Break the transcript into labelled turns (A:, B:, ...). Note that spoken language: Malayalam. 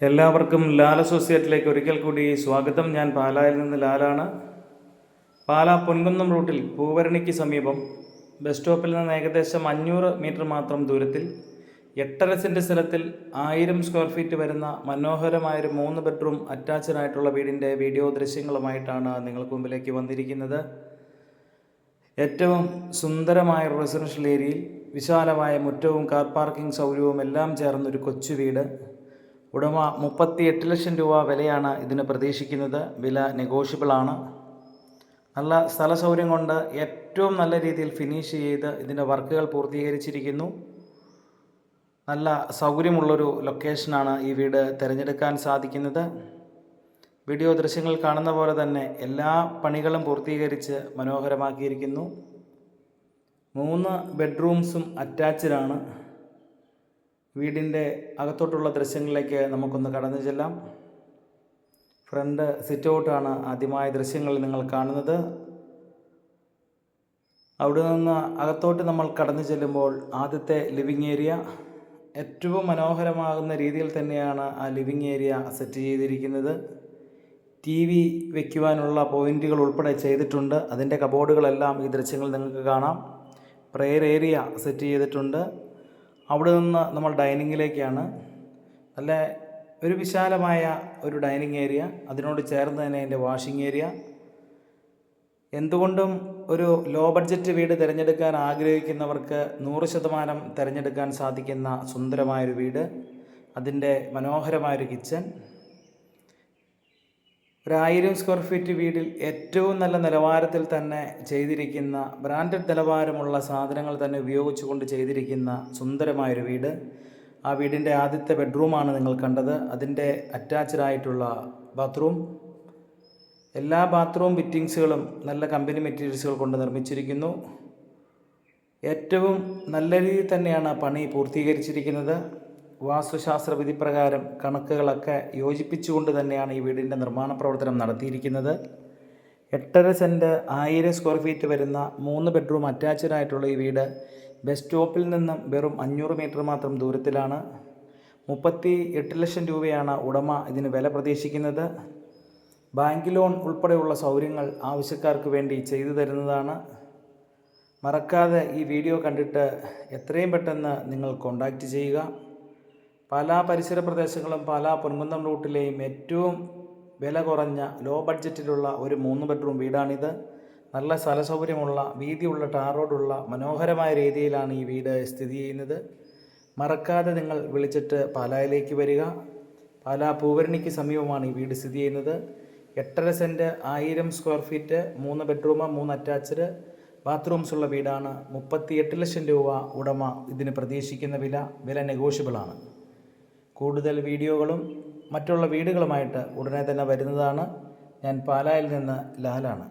A: എല്ലാവർക്കും ലാൽ അസോസിയേറ്റിലേക്ക് ഒരിക്കൽ കൂടി സ്വാഗതം. ഞാൻ പാലായിൽ നിന്ന് ലാലാണ്. പാല പൊൻകുന്നം റൂട്ടിൽ പൂവരണിക്ക് സമീപം ബസ് സ്റ്റോപ്പിൽ നിന്ന് ഏകദേശം അഞ്ഞൂറ് മീറ്റർ മാത്രം ദൂരത്തിൽ എട്ടര സെന്റ് സ്ഥലത്തിൽ ആയിരം സ്ക്വയർ ഫീറ്റ് വരുന്ന മനോഹരമായൊരു മൂന്ന് ബെഡ്റൂം അറ്റാച്ച്ഡ് ആയിട്ടുള്ള വീടിന്റെ വീഡിയോ ദൃശ്യങ്ങളുമായിട്ടാണ് നിങ്ങൾക്ക് മുമ്പിലേക്ക് വന്നിരിക്കുന്നത്. ഏറ്റവും സുന്ദരമായ റെസിഡൻഷ്യൽ ഏരിയയിൽ വിശാലമായ മുറ്റവും കാർ പാർക്കിംഗ് സൗകര്യവും എല്ലാം ചേർന്നൊരു കൊച്ചു വീട്. ഉടമ മുപ്പത്തി എട്ട് ലക്ഷം രൂപ വിലയാണ് ഇതിന് പ്രതീക്ഷിക്കുന്നത്. വില നെഗോഷ്യബിളാണ് നല്ല സ്ഥല സൗകര്യം കൊണ്ട് ഏറ്റവും നല്ല രീതിയിൽ ഫിനിഷ് ചെയ്ത് ഇതിന്റെ വർക്കുകൾ പൂർത്തീകരിച്ചിരിക്കുന്നു. നല്ല സൗകര്യമുള്ളൊരു ലൊക്കേഷനാണ് ഈ വീട് തിരഞ്ഞെടുക്കാൻ സാധിക്കുന്നത്. വീഡിയോ ദൃശ്യങ്ങൾ കാണുന്ന പോലെ തന്നെ എല്ലാ പണികളും പൂർത്തീകരിച്ച് മനോഹരമാക്കിയിരിക്കുന്നു. മൂന്ന് ബെഡ്റൂംസും അറ്റാച്ച്ഡാണ് വീടിന്റെ അകത്തോട്ടുള്ള ദൃശ്യങ്ങളിലേക്ക് നമുക്കൊന്ന് കടന്നു ചെല്ലാം. ഫ്രണ്ട് സിറ്റ് ഔട്ടാണ് ആദ്യമായ ദൃശ്യങ്ങൾ നിങ്ങൾ കാണുന്നത്. അവിടെ നിന്ന് അകത്തോട്ട് നമ്മൾ കടന്നു ചെല്ലുമ്പോൾ ആദ്യത്തെ ലിവിങ് ഏരിയ. ഏറ്റവും മനോഹരമാകുന്ന രീതിയിൽ തന്നെയാണ് ആ ലിവിങ് ഏരിയ സെറ്റ് ചെയ്തിരിക്കുന്നത്. ടി വി വയ്ക്കുവാനുള്ള പോയിന്റുകൾ ഉൾപ്പെടെ ചെയ്തിട്ടുണ്ട്. അതിന്റെ കബോർഡുകളെല്ലാം ഈ ദൃശ്യങ്ങൾ നിങ്ങൾക്ക് കാണാം. പ്രെയർ ഏരിയ സെറ്റ് ചെയ്തിട്ടുണ്ട്. അവിടെ നിന്ന് നമ്മൾ ഡൈനിങ്ങിലേക്കാണ്. നല്ല ഒരു വിശാലമായ ഒരു ഡൈനിങ് ഏരിയ. അതിനോട് ചേർന്ന് തന്നെ അതിന്റെ വാഷിംഗ് ഏരിയ. എന്തുകൊണ്ടും ഒരു ലോ ബഡ്ജറ്റ് വീട് തിരഞ്ഞെടുക്കാൻ ആഗ്രഹിക്കുന്നവർക്ക് നൂറ് ശതമാനം തിരഞ്ഞെടുക്കാൻ സാധിക്കുന്ന സുന്ദരമായൊരു വീട്. അതിന്റെ മനോഹരമായൊരു കിച്ചൺ. ഒരായിരം സ്ക്വയർ ഫീറ്റ് വീടിൽ ഏറ്റവും നല്ല നിലവാരത്തിൽ തന്നെ ചെയ്തിരിക്കുന്ന ബ്രാൻഡഡ് നിലവാരമുള്ള സാധനങ്ങൾ തന്നെ ഉപയോഗിച്ചുകൊണ്ട് ചെയ്തിരിക്കുന്ന സുന്ദരമായൊരു വീട്. ആ വീടിന്റെ ആദ്യത്തെ ബെഡ്റൂമാണ് നിങ്ങൾ കണ്ടത്. അതിന്റെ അറ്റാച്ച്ഡ് ആയിട്ടുള്ള ബാത്റൂം എല്ലാ ബാത്റൂം ഫിറ്റിങ്സുകളും നല്ല കമ്പനി മെറ്റീരിയൽസുകൾ കൊണ്ട് നിർമ്മിച്ചിരിക്കുന്നു. ഏറ്റവും നല്ല രീതിയിൽ തന്നെയാണ് പണി പൂർത്തീകരിച്ചിരിക്കുന്നത്. വാസ്തുശാസ്ത്ര വിധി പ്രകാരം കണക്കുകളൊക്കെ യോജിപ്പിച്ചുകൊണ്ട് തന്നെയാണ് ഈ വീടിന്റെ നിർമ്മാണ പ്രവർത്തനം നടത്തിയിരിക്കുന്നത്. എട്ടര സെന്റ് ആയിരം സ്ക്വയർ ഫീറ്റ് വരുന്ന മൂന്ന് ബെഡ്റൂം അറ്റാച്ച്ഡ് ആയിട്ടുള്ള ഈ വീട് ബസ് സ്റ്റോപ്പിൽ നിന്നും വെറും അഞ്ഞൂറ് മീറ്റർ മാത്രം ദൂരത്തിലാണ്. മുപ്പത്തി എട്ട് ലക്ഷം രൂപയാണ് ഉടമ ഇതിന് വില പ്രതീക്ഷിക്കുന്നത്. ബാങ്ക് ലോൺ ഉൾപ്പെടെയുള്ള സൗകര്യങ്ങൾ ആവശ്യക്കാർക്ക് വേണ്ടി ചെയ്തു തരുന്നതാണ്. മറക്കാതെ ഈ വീഡിയോ കണ്ടിട്ട് എത്രയും പെട്ടെന്ന് നിങ്ങൾ കോണ്ടാക്റ്റ് ചെയ്യുക. പല പരിസര പ്രദേശങ്ങളും പല പൊൻകുന്നം റൂട്ടിലെയും ഏറ്റവും വില കുറഞ്ഞ ലോ ബഡ്ജറ്റിലുള്ള ഒരു മൂന്ന് ബെഡ്റൂം വീടാണിത്. നല്ല സ്ഥല സൗകര്യമുള്ള വീതിയുള്ള ടാർ റോഡുള്ള മനോഹരമായ രീതിയിലാണ് ഈ വീട് സ്ഥിതി ചെയ്യുന്നത്. മറക്കാതെ നിങ്ങൾ വിളിച്ചിട്ട് പാലായിലേക്ക് വരിക. പാലാ പൂവരണിക്ക് സമീപമാണ് ഈ വീട് സ്ഥിതി ചെയ്യുന്നത്. എട്ടര സെന്റ് ആയിരം സ്ക്വയർ ഫീറ്റ് മൂന്ന് ബെഡ്റൂം മൂന്ന് അറ്റാച്ച്ഡ് ബാത്റൂംസ് ഉള്ള വീടാണ്. മുപ്പത്തി എട്ട് ലക്ഷം രൂപ ഉടമ ഇതിന് പ്രതീക്ഷിക്കുന്ന വില. വില നെഗോഷ്യബിളാണ് കൂടുതൽ വീഡിയോകളും മറ്റുള്ള വീടുകളുമായിട്ട് ഉടനെ തന്നെ വരുന്നതാണ്. ഞാൻ പാലായിൽ നിന്ന് ലാലാണ്.